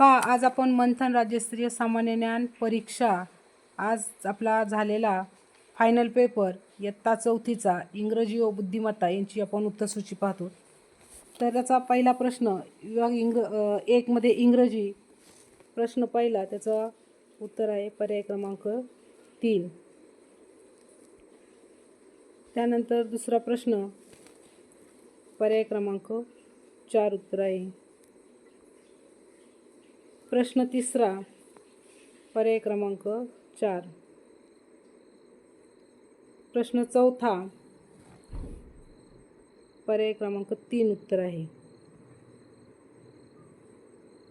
हा आज आपण मंथन राज्यस्तरीय सामान्य ज्ञान परीक्षा आज आपला झालेला फायनल पेपर इयत्ता चौथीचा इंग्रजी व बुद्धिमत्ता यांची आपण उत्तरसूची पाहतो. तर त्याचा पहिला प्रश्न विभाग इंग एकमध्ये इंग्रजी प्रश्न पहिला त्याचा उत्तर आहे पर्याय क्रमांक तीन. त्यानंतर दुसरा प्रश्न पर्याय क्रमांक चार उत्तर आहे. प्रश्न तिसरा पर्याय क्रमांक चार. प्रश्न चौथा पर्याय क्रमांक तीन उत्तर आहे.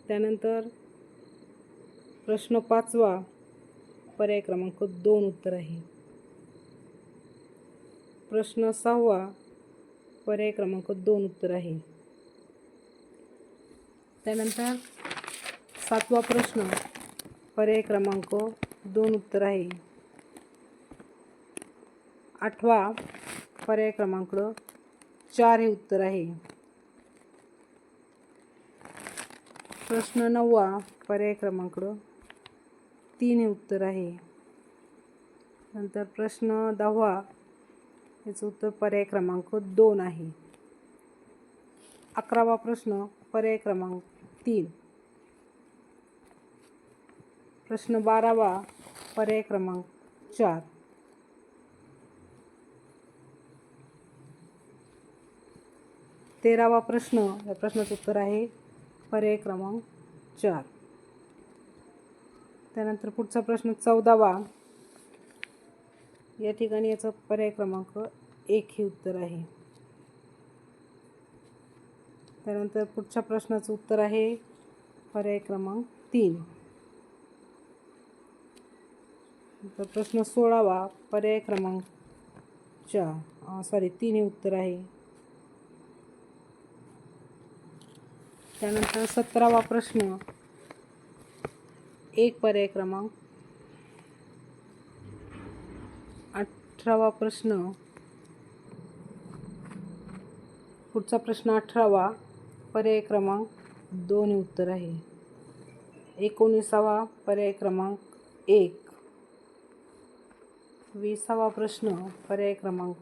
त्यानंतर प्रश्न पाचवा पर्याय क्रमांक दोन उत्तर आहे. प्रश्न सहावा पर्याय क्रमांक दोन उत्तर आहे. त्यानंतर सातवा प्रश्न. पर्याय क्रमांक दोन उत्तर आहे. आठवा पर्याय क्रमांक चार हे उत्तर आहे. प्रश्न नववा पर्याय क्रमांक तीन हे उत्तर आहे. नंतर प्रश्न दहावा याचं उत्तर पर्याय क्रमांक दोन आहे. अकरावा प्रश्न पर्याय क्रमांक तीन. प्रश्न बारावा पर्याय क्रमांक चार. तेरावा प्रश्न या प्रश्नाचं उत्तर आहे पर्याय क्रमांक चार. त्यानंतर पुढचा प्रश्न चौदावा. या ठिकाणी याचा पर्याय क्रमांक एक हे उत्तर आहे. त्यानंतर पुढच्या प्रश्नाचं उत्तर आहे पर्याय क्रमांक तीन. तर प्रश्न सोळावा पर्याय क्रमांक चार सॉरी तीन हे उत्तर आहे. त्यानंतर सतरावा प्रश्न. एक पर्याय क्रमांक. अठरावा प्रश्न. पुढचा प्रश्न अठरावा पर्याय क्रमांक दोन उत्तर आहे. एकोणीसावा पर्याय क्रमांक एक. विसावा प्रश्न पर्याय क्रमांक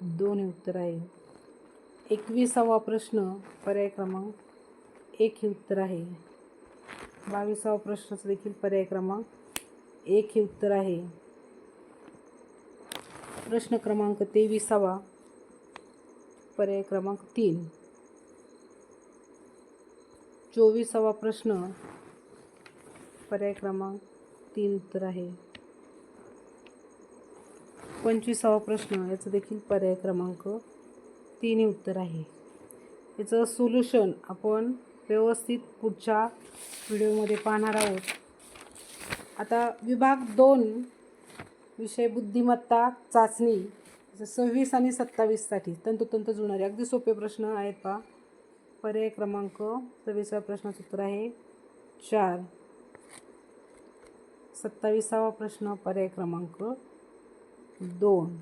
दोन हे उत्तर आहे. एकविसावा प्रश्न पर्याय क्रमांक एक हे उत्तर आहे. बावीसावा प्रश्नाचं देखील पर्याय क्रमांक एक हे उत्तर आहे. प्रश्न क्रमांक तेविसावा पर्याय क्रमांक तीन. चोवीसावा प्रश्न पर्याय क्रमांक तीन उत्तर आहे. पंचवीसावा प्रश्न याचं देखील पर्याय क्रमांक तीन उत्तर आहे. याचं सोल्युशन आपण व्यवस्थित पुढच्या व्हिडिओमध्ये पाहणार आहोत. आता विभाग दोन विषय बुद्धिमत्ता चाचणी सव्वीस आणि सत्तावीससाठी तंतोतंत जुळणारे अगदी सोपे प्रश्न आहेत पहा. पर्याय क्रमांक सव्वीसाव्या प्रश्नाचं उत्तर आहे. चार. सत्तावीसावा प्रश्न पर्याय क्रमांक दोन.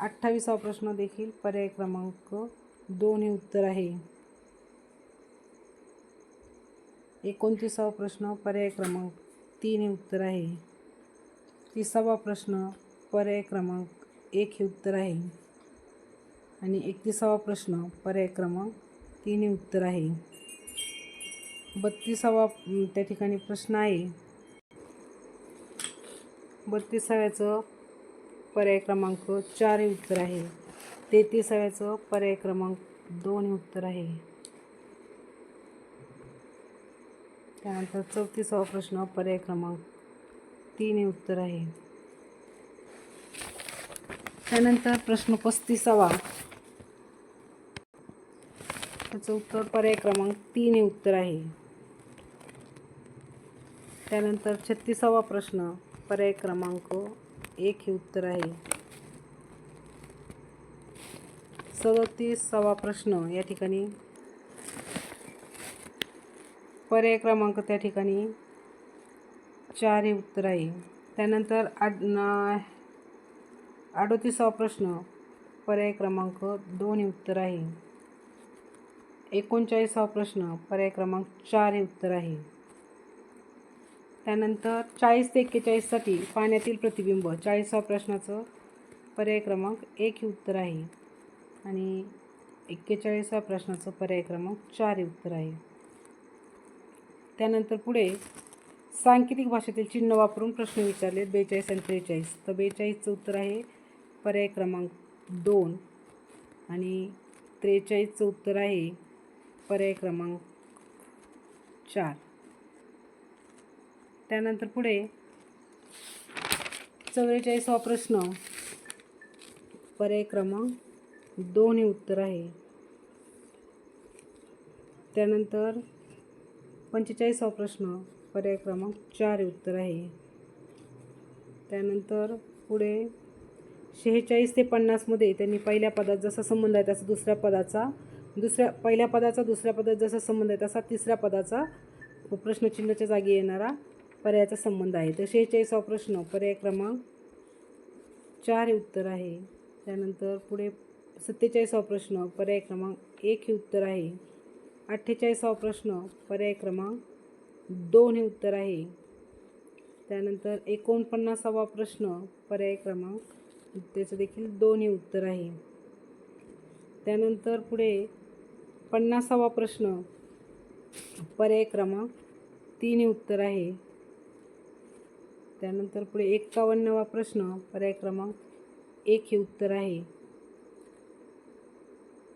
अठ्ठावीसावा प्रश्न देखील पर्याय क्रमांक दोन हे उत्तर आहे. एकोणतीसावा प्रश्न पर्याय क्रमांक तीन हे उत्तर आहे. तिसावा प्रश्न पर्याय क्रमांक एक हे उत्तर आहे. आणि एकतीसावा प्रश्न पर्याय क्रमांक तीन हे उत्तर आहे. बत्तीसावा त्या ठिकाणी प्रश्न आहे. बत्तीसाव्याचं पर्याय क्रमांक चार हे उत्तर आहे. तेहतीसाव्याचं पर्याय क्रमांक दोन हे उत्तर आहे. त्यानंतर चौतीसावा प्रश्न पर्याय क्रमांक तीन हे उत्तर आहे. त्यानंतर प्रश्न पस्तीसावा. त्याचं उत्तर पर्याय क्रमांक तीन हे उत्तर आहे. त्यानंतर छत्तीसावा प्रश्न पर्याय क्रमांक एक हे उत्तर आहे. सदतीसावा प्रश्न या ठिकाणी. पर्याय क्रमांक त्या ठिकाणी चार हे उत्तर आहे. त्यानंतर आड अडोतीसावा प्रश्न पर्याय क्रमांक दोन हे उत्तर आहे. एकोणचाळीसावा प्रश्न पर्याय क्रमांक चार हे उत्तर आहे. त्यानंतर चाळीस ते एक्केचाळीससाठी पाण्यातील प्रतिबिंब. चाळीसावा प्रश्नाचं पर्याय क्रमांक एक हे उत्तर आहे. आणि एक्केचाळीसाव्या प्रश्नाचं पर्याय क्रमांक चार हे उत्तर आहे. त्यानंतर पुढे सांकेतिक भाषेतील चिन्ह वापरून प्रश्न विचारले बेचाळीस आणि त्रेचाळीस. तर बेचाळीसचं उत्तर आहे पर्याय क्रमांक दोन. आणि त्रेचाळीसचं उत्तर आहे पर्याय क्रमांक चार. त्यानंतर पुढे चव्वेचाळीसवा प्रश्न. पर्याय क्रमांक दोन हे उत्तर आहे. त्यानंतर पंचेचाळीसवा प्रश्न पर्याय क्रमांक चार हे उत्तर आहे. त्यानंतर पुढे शेहेचाळीस ते पन्नासमध्ये त्यांनी पहिल्या पदात जसा संबंध आहे तसा दुसऱ्या पदाचा दुसऱ्या पहिल्या पदाचा दुसऱ्या पदात जसा संबंध आहे तसा तिसऱ्या पदाचा प्रश्नचिन्हाच्या जागी येणारा पर्यायाचा संबंध आहे. तर शेहेचाळीसावा प्रश्न पर्याय क्रमांक चार हे उत्तर आहे. त्यानंतर पुढे सत्तेचाळीसावा प्रश्न पर्याय क्रमांक एक हे उत्तर आहे. अठ्ठेचाळीसावा प्रश्न पर्याय क्रमांक दोन हे उत्तर आहे. त्यानंतर एकोणपन्नासावा प्रश्न पर्याय क्रमांक त्याचं देखील दोन हे उत्तर आहे. त्यानंतर पुढे पन्नासावा प्रश्न पर्याय क्रमांक तीन हे उत्तर आहे. त्यानंतर पुढे एक्कावन्नवा प्रश्न पर्याय क्रमांक एक हे उत्तर आहे.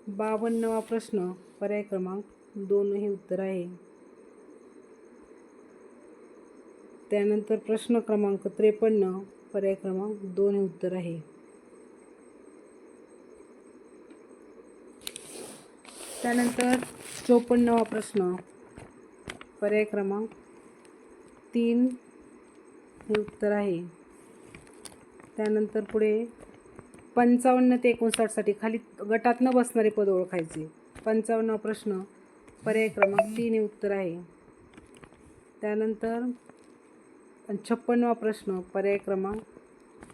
बावन्नवा प्रश्न पर्याय क्रमांक दोन हे उत्तर आहे. त्यानंतर प्रश्न क्रमांक त्रेपन्न पर्याय क्रमांक दोन हे उत्तर आहे. त्यानंतर चोपन्नवा प्रश्न पर्याय क्रमांक तीन हे उत्तर आहे. त्यानंतर पुढे पंचावन्न ते एकोणसाठसाठी खाली गटात न बसणारे पद ओळखायचे. पंचावन्न प्रश्न पर्याय क्रमांक तीन हे उत्तर आहे. त्यानंतर छप्पन्नवा प्रश्न पर्याय क्रमांक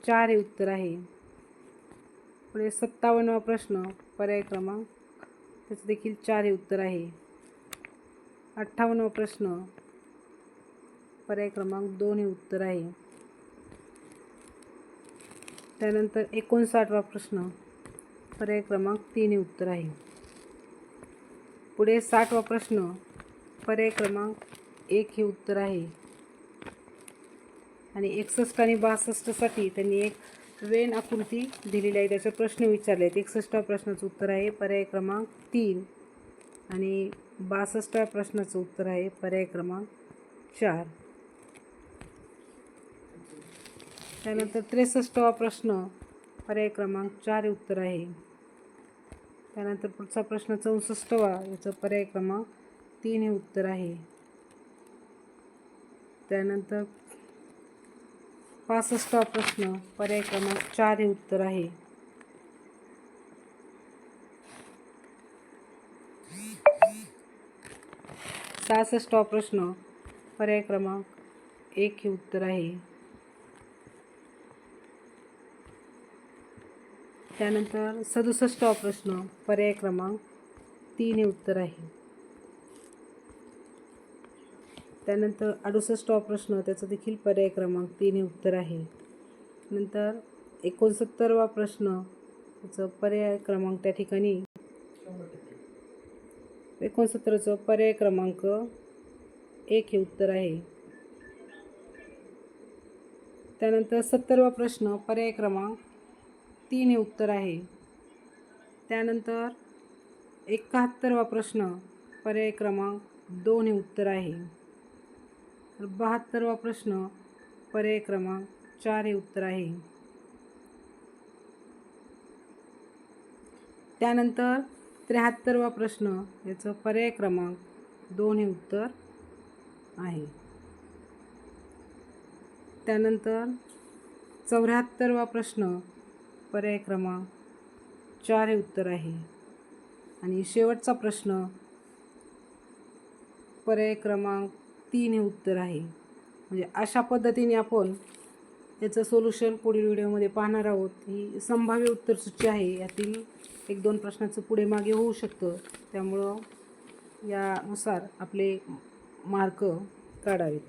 चार हे उत्तर आहे. पुढे सत्तावन्नवा प्रश्न पर्याय क्रमांक त्याचं देखील चार हे उत्तर आहे. अठ्ठावन्नवा प्रश्न पर्याय क्रमांक दोन हे उत्तर आहे. त्यानंतर एकोणसाठवा प्रश्न. पर्याय क्रमांक तीन हे उत्तर आहे. पुढे साठवा प्रश्न. पर्याय क्रमांक एक हे उत्तर आहे. आणि एकसष्ट आणि बासष्टसाठी त्यांनी एक वेन आकृती दिलेली आहे. त्याचे प्रश्न विचारले आहेत. एकसष्टव्या प्रश्नाचं उत्तर आहे. पर्याय क्रमांक तीन आणि बासष्टव्या प्रश्नाचं उत्तर आहे. पर्याय क्रमांक चार. त्यानंतर त्रेसष्टवा प्रश्न पर्याय क्रमांक चार उत्तर आहे. त्यानंतर पुढचा प्रश्न चौसष्टवा याचं पर्याय क्रमांक तीन हे उत्तर आहे. त्यानंतर पासष्टवा प्रश्न पर्याय क्रमांक चार हे उत्तर आहे. सहासष्टवा प्रश्न पर्याय क्रमांक एक हे उत्तर आहे. त्यानंतर सदुसष्ट प्रश्न पर्याय क्रमांक तीन हे उत्तर आहे. त्यानंतर अडुसष्ट प्रश्न त्याचा देखील पर्याय क्रमांक तीन हे उत्तर आहे. नंतर एकोणसत्तरवा प्रश्न त्याचं पर्याय क्रमांक त्या ठिकाणी एकोणसत्तरचं पर्याय क्रमांक एक हे उत्तर आहे. त्यानंतर सत्तरवा प्रश्न पर्याय क्रमांक तीन हे उत्तर आहे. त्यानंतर एकाहत्तरवा प्रश्न पर्याय क्रमांक दोन हे उत्तर आहे. तर बहात्तरवा प्रश्न पर्याय क्रमांक चार हे उत्तर आहे. त्यानंतर त्र्याहत्तरवा प्रश्न याचं पर्याय क्रमांक दोन हे उत्तर आहे. त्यानंतर चौऱ्याहत्तरवा प्रश्न पर्याय क्रमांक चार हे उत्तर आहे. आणि शेवटचा प्रश्न पर्याय क्रमांक तीन हे उत्तर आहे. म्हणजे अशा पद्धतीने आपण याचं सोल्युशन पुढील व्हिडिओमध्ये पाहणार आहोत. ही संभाव्य उत्तरसूची आहे. यातील एक दोन प्रश्नाचं पुढे मागे होऊ शकतं. त्यामुळं यानुसार आपले मार्क काढावेत.